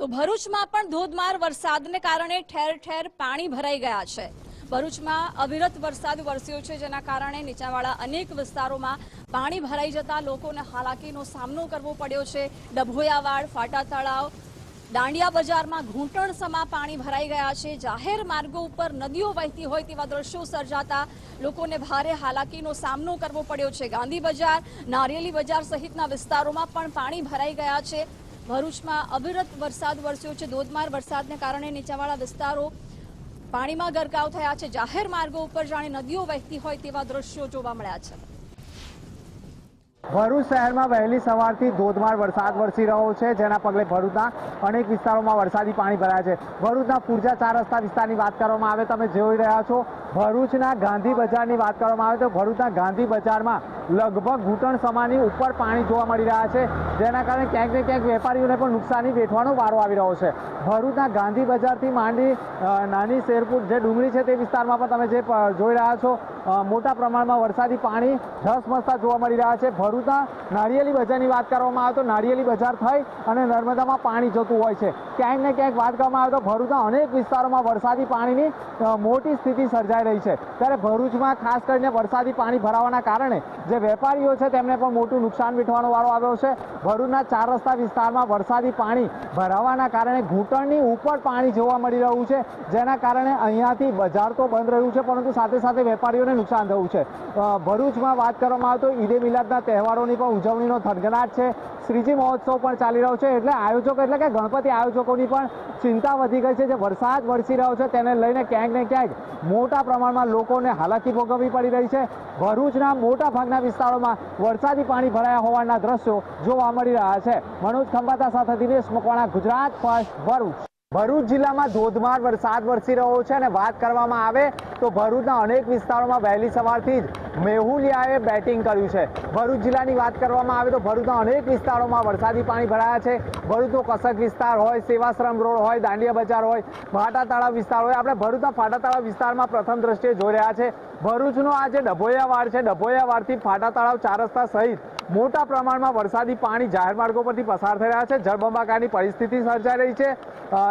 તો ભરૂચમાં પણ ધોધમાર વરસાદને કારણે ઠેર ઠેર પાણી ભરાઈ ગયા છે. ભરૂચમાં અવિરત વરસાદ વરસ્યો છે, જેના કારણે નીચાણવાળા અનેક વિસ્તારોમાં પાણી ભરાઈ જતા લોકોને હાલાકીનો સામનો કરવો પડ્યો છે. ડભોયાવાડ, ફાટા તળાવ, દાંડિયા બજારમાં ઘૂંટણ સમા પાણી ભરાઈ ગયા છે. જાહેર માર્ગો ઉપર નદીઓ વહેતી હોય તેવા દ્રશ્યો સર્જાતા લોકોને ભારે હાલાકીનો સામનો કરવો પડ્યો છે. ગાંધી બજાર, નારિયેલી બજાર સહિતના વિસ્તારોમાં પણ પાણી ભરાઈ ગયા છે. ભરૂચમાં અવિરત વરસાદ વરસ્યો છે. ધોધમાર વરસાદને કારણે નીચાવાળા વિસ્તારો પાણીમાં ગરકાવ થયા છે. જાહેર માર્ગો ઉપર જાણે નદીઓ વહેતી હોય તેવા દ્રશ્યો જોવા મળ્યા છે. ભરૂચ શહેરમાં વહેલી સવારથી ધોધમાર વરસાદ વરસી રહ્યો છે, જેના પગલે ભરૂચના અનેક વિસ્તારોમાં વરસાદી પાણી ભરાયા છે. ભરૂચના પૂર્જા ચાર રસ્તા વિસ્તારની વાત કરવામાં આવે, તમે જોઈ રહ્યા છો. ભરૂચના ગાંધી બજારની વાત કરવામાં આવે તો ભરૂચના ગાંધી બજારમાં લગભગ ઘૂંટણ સમાની ઉપર પાણી જોવા મળી રહ્યા છે. જેના કારણે ક્યાંક ને ક્યાંક વેપારીઓને પણ નુકસાની વેઠવાનો વારો આવી રહ્યો છે. ભરૂચના ગાંધી બજારથી માંડી નાની શેરપુર જે ડુંગળી છે તે વિસ્તારમાં પણ તમે જે જોઈ રહ્યા છો મોટા પ્રમાણમાં વરસાદી પાણી ધસમસતા જોવા મળી રહ્યા છે. ભરૂચના નાળિયેરી બજારની વાત કરવામાં આવે તો નાળિયેરી બજાર થઈ અને નર્મદામાં પાણી જતું હોય છે. ક્યાંક ને ક્યાંક વાત કરવામાં આવે તો ભરૂચના અનેક વિસ્તારોમાં વરસાદી પાણીની મોટી સ્થિતિ સર્જાઈ રહી છે. ત્યારે ભરૂચમાં ખાસ કરીને વરસાદી પાણી ભરાવાના કારણે જે વેપારીઓ છે તેમને પણ મોટું નુકસાન વેઠવાનો વારો આવ્યો છે. ભરૂચના ચાર રસ્તા વિસ્તારમાં વરસાદી પાણી ભરાવાના કારણે ઘૂંટણની ઉપર પાણી જોવા મળી રહ્યું છે. જેના કારણે અહીંયાથી બજાર તો બંધ રહ્યું છે, પરંતુ સાથે સાથે વેપારીઓને નુકસાન થયું છે. ભરૂચમાં વાત કરવામાં આવે તો ઈદે મિલાદના તહેવારોની પણ ઉજવણીનો થનગનાટ છે. શ્રીજી મહોત્સવ પણ ચાલી રહ્યો છે, એટલે આયોજકો, એટલે કે ગણપતિ આયોજકોની પણ ચિંતા વધી ગઈ છે. જે વરસાદ વરસી રહ્યો છે, તેને લઈને ક્યાંક ને ક્યાંક મોટા પ્રમાણમાં લોકોને હાલાકી ભોગવવી પડી રહી છે. ભરૂચના મોટા ભાગના વિસ્તારોમાં વરસાદી પાણી ભરાયા હોવાના દ્રશ્યો જોવા મળી રહ્યા છે. મનોજ ખંભાતા સાથે દિનેશ મકવાણા, ગુજરાત ફર્સ્ટ ભરૂચ. ભરૂચ જિલ્લામાં ધોધમાર વરસાદ વરસી રહ્યો છે અને વાત કરવામાં આવે તો ભરૂચના અનેક વિસ્તારોમાં વહેલી સવારથી જ મેહુલિયાએ બેટિંગ કર્યું છે. ભરૂચ જિલ્લાની વાત કરવામાં આવે તો ભરૂચના અનેક વિસ્તારોમાં વરસાદી પાણી ભરાયા છે. ભરૂચનો કસક વિસ્તાર હોય, સેવાશ્રમ રોડ હોય, દાંડિયા બજાર હોય, ફાટા તળાવ વિસ્તાર હોય. આપણે ભરૂચના ફાટા તળાવ વિસ્તારમાં પ્રથમ દ્રષ્ટિએ જોઈ રહ્યા છે. ભરૂચનો આ જે ડભોયા વાડ છે. ડભોયા વાડથી ફાટા તળાવ ચાર રસ્તા સહિત મોટા પ્રમાણમાં વરસાદી પાણી જાહેર માર્ગો પરથી પસાર થઈ રહ્યા છે. જળબંબાકારની પરિસ્થિતિ સર્જાઈ રહી છે.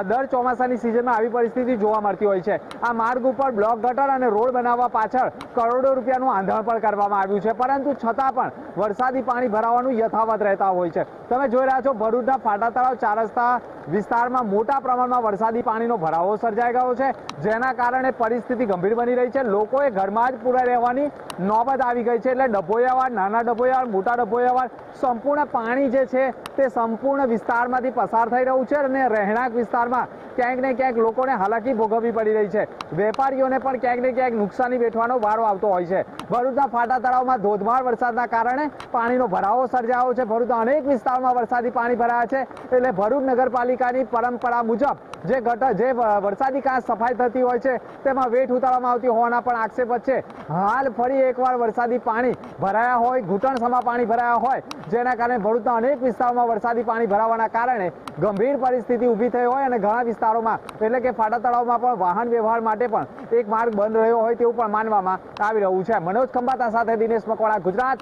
દર ચોમાસાની સિઝનમાં આવી પરિસ્થિતિ જોવા મળતી હોય છે. આ માર્ગ ઉપર બ્લોક ગટર અને રોડ બનાવવા પાછળ કરોડો રૂપિયાનું આંધણ પણ કરવામાં આવ્યું છે. પરંતુ છતાં પણ વરસાદી પાણી ભરાવાનું યથાવત રહેતા હોય છે. તમે જોઈ રહ્યા છો, ભરૂચના ફાટા તળાવ ચાર વિસ્તારમાં મોટા પ્રમાણમાં વરસાદી પાણીનો ભરાવો સર્જાઈ ગયો છે. જેના કારણે પરિસ્થિતિ ગંભીર બની રહી છે. લોકોએ ઘરમાં જ પૂરા રહેવાની નોબત આવી ગઈ છે. એટલે ડભોયાવાડ નાના ડભોયાવાડ મોટા ડભોયાવાડ સંપૂર્ણ પાણી જે છે તે સંપૂર્ણ વિસ્તારમાંથી પસાર થઈ રહ્યું છે અને રહેણાંક વિસ્તારમાં ક્યાંક ને ક્યાંક લોકોને હાલાકી ભોગવવી પડી રહી છે. વેપારીઓને પણ ક્યાંક ને ક્યાંક નુકસાની વેઠવાનો વારો આવતો હોય છે. ભરૂચના ફાટા તળાવમાં ધોધમાર વરસાદના કારણે પાણીનો ભરાવો સર્જાયો છે. ભરૂચના અનેક વિસ્તારમાં વરસાદી પાણી ભરાયા છે. એટલે ભરૂચ નગરપાલિકાની પરંપરા મુજબ જે ગટર જે વરસાદી કાંસ સફાઈ થતી હોય છે તેમાં વેઠ ઉતારવામાં આવતી હોવાના પણ આક્ષેપ છે. હાલ ફરી એકવાર વરસાદી પાણી ભરાયા હોય, ઘૂંટણ સમા પાણી ભરાયા હોય, જેના કારણે ભરૂચના અનેક વિસ્તારોમાં વરસાદી પાણી ભરાવાના કારણે ગંભીર પરિસ્થિતિ ઊભી થઈ હોય અને ઘણા વિસ્તારોમાં, એટલે કે ફાટા તળાવમાં પણ વાહન વ્યવહાર માટે પણ એક માર્ગ બંધ રહ્યો હોય તેવું પણ માનવામાં આવી રહ્યું છે. મનોજ ખંભાતા સાથે દિનેશ મકવાણા, ગુજરાત.